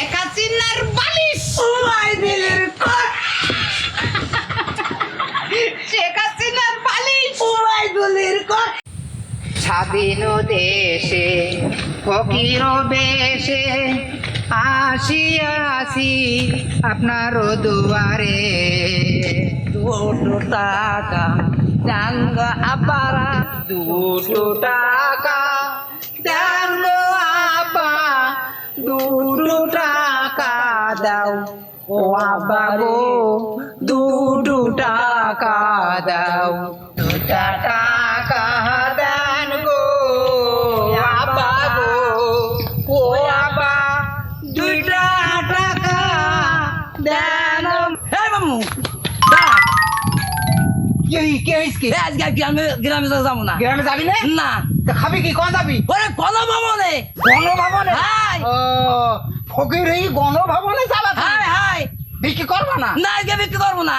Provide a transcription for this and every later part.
একা চিন্নার বালিশ। উমাই দিলের বালিশ। দুলির কট স্বাধীন দেশে ফকির বেশে আসিয়াছি আপনার দুয়ারে। দুটো টাকা ডাঙ্গা আপারা। দুটো টাকা দেন আব্বা দুটো টাকা দাও ও আব্বা গো দুটো টাকা দাও। দুটা টাকা দেন গো আব্বা গো ও আব্বা দুইটা টাকা দেন। হে মামু গ্রামে যাব না। গ্রামে যাবি না? না। তা খাবি কি কোন যাবি? ওরে কোন ভবনে গণভবনে হাই। ও ফকির এই গণভবনে যাবা? হাই হাই বিক্রি করবা না? না আজকে বিক্রি করব না।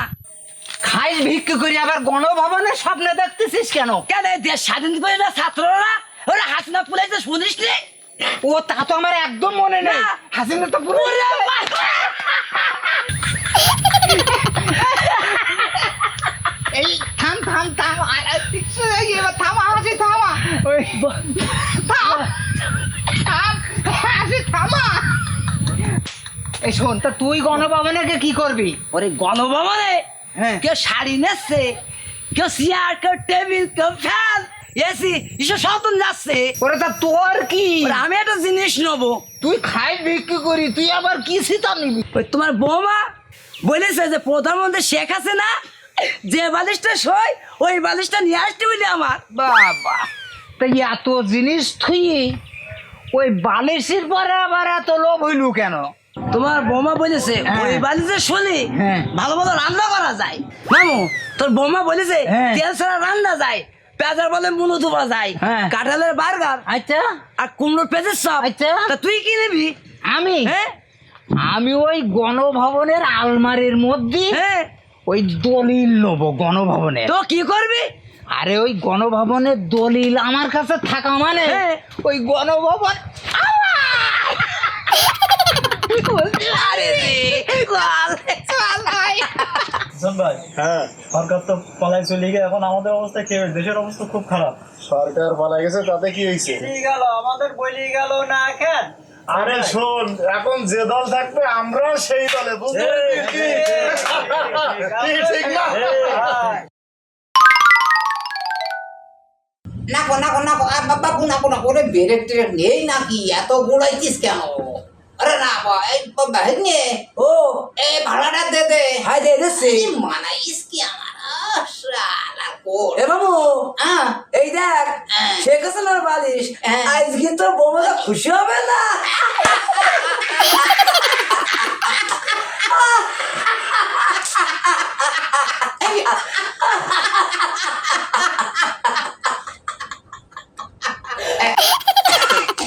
খাইস ভিক্ষি করি আবার গণভবনে স্বপ্ন দেখতেছিস কেন? কেন এই দেশ স্বাধীন করে না ছাত্ররা? ওরা হাসিনা পুলাইতে শুনিস নি? ও তা তো আমার একদম মনে নেই। না। হাসিনা তো পুরো এই থাম থাম থাম। আর আর এবার থামা হাসি থামা। ওই থাম থাম হাসি থামা এই শোন তা তুই গণভবনে কি করবি? ওরে গণভবনে? হ্যাঁ। কেউ শাড়ি নেচ্ছে কেউ চেয়ার কেউ টেবিল কেউ ফ্যান এসি এসব সব তো যাচ্ছে। ওরে তা তোর কি? আমি একটা জিনিস নেব। তুই খাই বিক্রি করি তুই আবার কি সিতা নিবি? ওই তোমার বৌমা বলেছে যে প্রধানমন্ত্রী শেখ হাসিনা যে বালিশটা সই ওই বালিশটা নিয়ে আসতে বলি আমার। বাবা তা এত জিনিস থুই ওই বালিশের পরে আবার এত লোভ হইল কেন? তোমার বৌমা বলেছে হ্যাঁ। ওই বালিশে শুনি হ্যাঁ। ভালো ভালো রান্না করা যায় মামু তোর বৌমা বলেছে হ্যাঁ। তেল ছাড়া রান্না যায় পেঁয়াজের বলে মুলো ধোয়া যায় হ্যাঁ। কাঁঠালের বার্গার আচ্ছা আর কুমড়োর পেঁচের সব আচ্ছা। তা তুই কি নিবি আমি হ্যাঁ আমি ওই গণভবনের আলমারির মধ্যে হ্যাঁ ওই দলিল নেব গণভবনে তো কি করবি আরে ওই গণভবনের দলিল আমার কাছে থাকা মানে হ্যাঁ। ওই গণভবন ভাই হ্যাঁ সরকার তো পালাই চলে গিয়ে এখন আমাদের অবস্থা কি দেশের অবস্থা খুব খারাপ সরকার পালাই গেছে তাতে কি হয়েছে গেল আমাদের বলি গেল না কেন আরে শোন এখন যে দল থাকবে আমরা সেই দলে ঠিক না নাকো নাকো নাকো আর বাবা নাকো নাকো রে বেরেক টেরেক নেই নাকি এত গোড়াইছিস কেন আরে না ও এ ভাড়াটা দে দে। হাই দে দিচ্ছি। মানাইস কি আমার? শালা কোর। এ বাবু হ্যাঁ। এই দেখ হ্যাঁ। শেখ হাসিনার বালিশ হ্যাঁ। আজকে তোর বৌমাটা খুশি হবে না।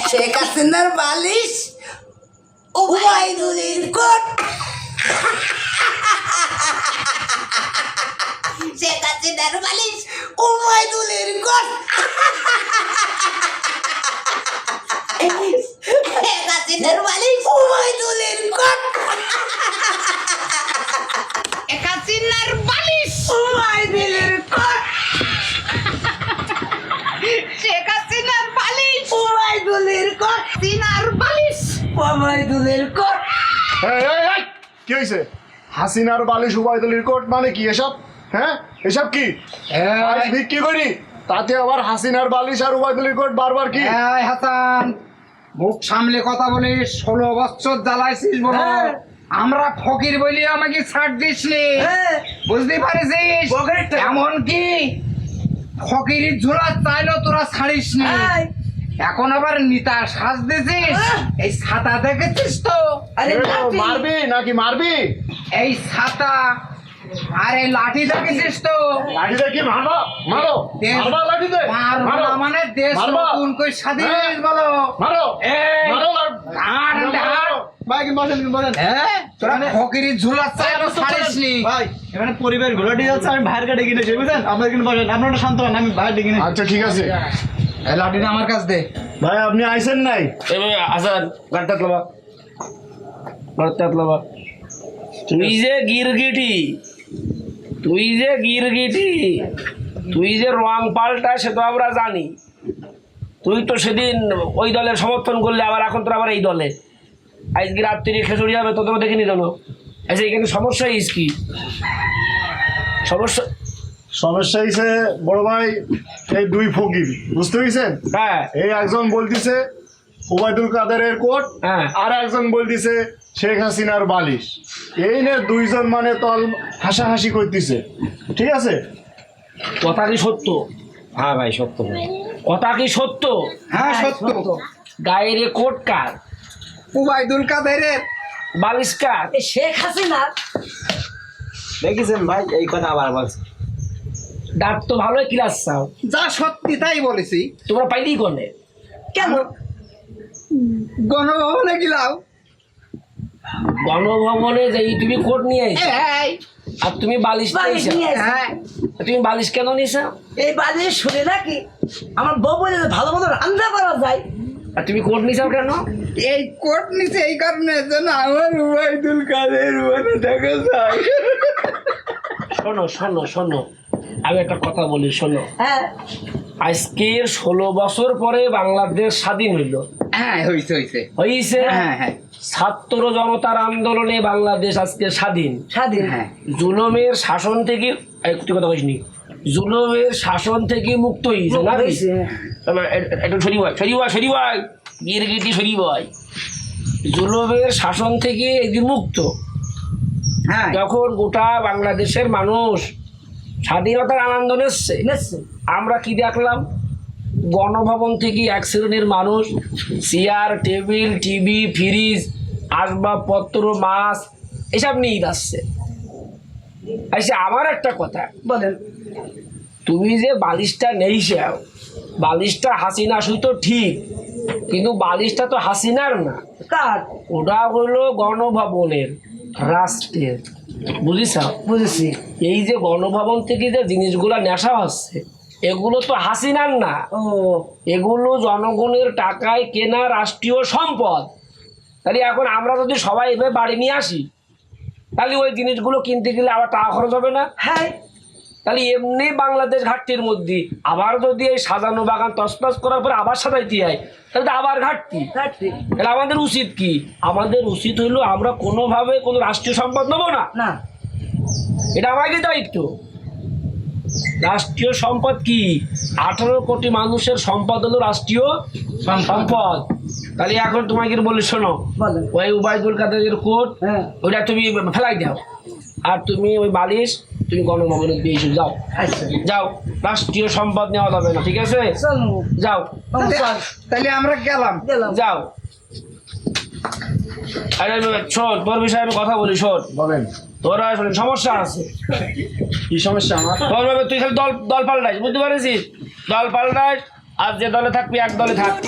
শেখ হাসিনার বালিশ? উবাইদুলের কোট শেখ হাসিনার বালিশ উবাইদুলের কোট শেখ হাসিনার বালিশ উবাইদুলের কোট শেখ হাসিনার বালিশ উবাইদুলের কোট শেখ হাসিনার বালিশ উবাইদুলের কোট সিনার বালিশ কোট। কি হয়েছে হাসিনার বালিশ উবাইদুলির কোট মানে কি এসব? হ্যাঁ? এসব কি? বিক্রি করি? তাতে আবার হাসিনার বালিশ আর উবাইদুলির কোট বারবার কি? হাসান মুখ সামলে কথা বলিস ষোলো বছর জ্বালাইছিস বলো হ্যাঁ। আমরা ফকির বলি আমাকে ছাড় দিস নি হ্যাঁ। বুঝতে পারিস পকেটের টাকা। এমন কি ফকিরি ঝোলা চাইলেও তোরা ছাড়িস নি এখন আবার নিতা সাজ দিছিস? হ্যাঁ। এই ছাতা দেখেছিস তো? আরে মারবি নাকি মারবি? এই ছাতা। আর লাঠি দেখেছিস তো? কি মারবা? মারো। মারবা লাঠিতে মারবো মারো। না মানে দেশ মারবা? নতুন স্বাধীন হ্যাঁ। বলো। মারো। এই, মারো লাঠ-। ভাই কি হ্যাঁ? তোরা ফকিরি ঝুলা চাইলেও ছাড়িস নি। ভাই এখানে পরিবার ঘোরা যাচ্ছে আমি ভাইয়ের কাছে কিনেছি বুঝলেন? আপনার কিন্তু বলেন আপনারা শান্ত হন আমি ভাইয়ের ডেকে আচ্ছা ঠিক আছে। এই লাঠিটা আমার কাছ দে। ভাই আপনি আইসেন নাই? এভাবে আসার গানটা তোলা তেতলাবা তুই যে গিরগিটি তুই যে গিরগিটি তুই যে রং পাল্টা সে তো আমরা জানি। তুই তো সেদিন ওই দলের সমর্থন করলে আবার এখন তো আবার এই দলে। আজকে রাত্রি খেচুড়ি হবে তোদেরও দেখিনি জানো আচ্ছা এখানে সমস্যা ইস কি? সমস্যা সমস্যা হয়েছে বড় ভাই এই দুই ফকির বুঝতে পেরেছেন? হ্যাঁ। এই একজন বলতিছে ওবায়দুল কাদেরের কোট হ্যাঁ। আর একজন বলতিছে শেখ হাসিনার বালিশ। এই নে দুইজন মানে তল হাসাহাসি করতেছে। ঠিক আছে? কথা কি সত্য? হ্যাঁ ভাই সত্য। কথা কি সত্য? হ্যাঁ সত্য। গায়ের কোট কার? উবাইদুল কাদেরের। বালিশ কার? শেখ হাসিনার। দেখেছেন ভাই এই কথা আবার বলছে। দাঁত তো ভালোই ক্লাস চাও। যা সত্যি তাই বলেছি। তোমরা পাইলি কোনে? কেন? গণভবনে গেলাম গণভবনে যে তুমি কোট নিয়ে আইছো। আর তুমি বালিশ নিয়ে। হ্যাঁ। তুমি বালিশ কেন নিয়েছো? এই বালিশ শুনে নাকি আমার বউ বলে ভালো মতো রান্না করা যায়। আর তুমি কোট নিয়েছো কেন? এই কোর্ট নিচে এই কারণে যেন আমার উবাইদুল কাদের মানে দেখা যায়। শোনো শোনো শোনো। আমি একটা কথা বলি শোনো। হ্যাঁ। আজকের ষোলো বছর পরে বাংলাদেশ স্বাধীন হইল। হ্যাঁ হয়েছে হ্যাঁ হ্যাঁ। ছাত্র জনতার আন্দোলনে বাংলাদেশ আজকে স্বাধীন। স্বাধীন। হ্যাঁ। জুলমের শাসন থেকে এই, তুই কথা কইসনি জুলমের শাসন থেকে মুক্ত হয়েছে না। একটু সরি ভাই সরি ভাই সরি ভাই গিরগিটি সরি ভাই জুলমের শাসন থেকে একদিন মুক্ত। হ্যাঁ। যখন গোটা বাংলাদেশের মানুষ স্বাধীনতার আনন্দ নিচ্ছে আমরা কি দেখলাম? গণভবন থেকে এক শ্রেণির মানুষ চেয়ার টেবিল টিভি ফ্রিজ আসবাবপত্র মাছ এসব নিয়ে যাচ্ছে। আচ্ছা আমার একটা কথা। বলেন। তুমি যে বালিশটা নেইসাও বালিশটা হাসিনা শুধু ঠিক কিন্তু বালিশটা তো হাসিনার না। ওটা হলো গণভবনের রাষ্ট্রের। বুঝিস বুঝেছি। এই যে গণভবন থেকে যে জিনিসগুলো নেশা হচ্ছে এগুলো তো হাসিনার না। এগুলো জনগণের টাকায় কেনা রাষ্ট্রীয় সম্পদ। তাহলে এখন আমরা যদি সবাই এভাবে বাড়ি নিয়ে আসি তাহলে ওই জিনিসগুলো কিনতে গেলে আবার টাকা খরচ হবে না? হ্যাঁ তাহলে এমনি বাংলাদেশ ঘাটতির মধ্যে। আবার যদি এই সাজানো বাগান তসতস করার পরে আবার সাজাইতে হয় তাহলে তো আবার ঘাটতি। ঘাটতি। তাহলে আমাদের উচিত কি? আমাদের উচিত হইল আমরা কোনোভাবে কোনো রাষ্ট্রীয় সম্পদ নেব না। না। এটা আমাকে দায়িত্ব। রাষ্ট্রীয় সম্পদ কি? আঠারো কোটি মানুষের সম্পদ হলো রাষ্ট্রীয় সম্পদ। তাহলে এখন তোমাকে বলি শোনো। ওই উবায়দুল কাদের কোট হ্যাঁ। ওইটা তুমি ফেলাই দাও। আর তুমি ওই বালিশ তুমি গণভবনে দিয়ে এসো যাও। আচ্ছা। যাও। রাষ্ট্রীয় সম্পদ নেওয়া যাবে না ঠিক আছে? যাও। তাহলে- আমরা গেলাম। যাও। আরে শোন তোর বিষয়ে আমি কথা বলি শোন। বলেন। তোর আসলে সমস্যা আছে। কি সমস্যা আমার? তোর তুই খালি দল দল পাল্টাইস বুঝতে পারিস দল পাল্টাইস আর যে দলে থাকবি এক দলে থাক।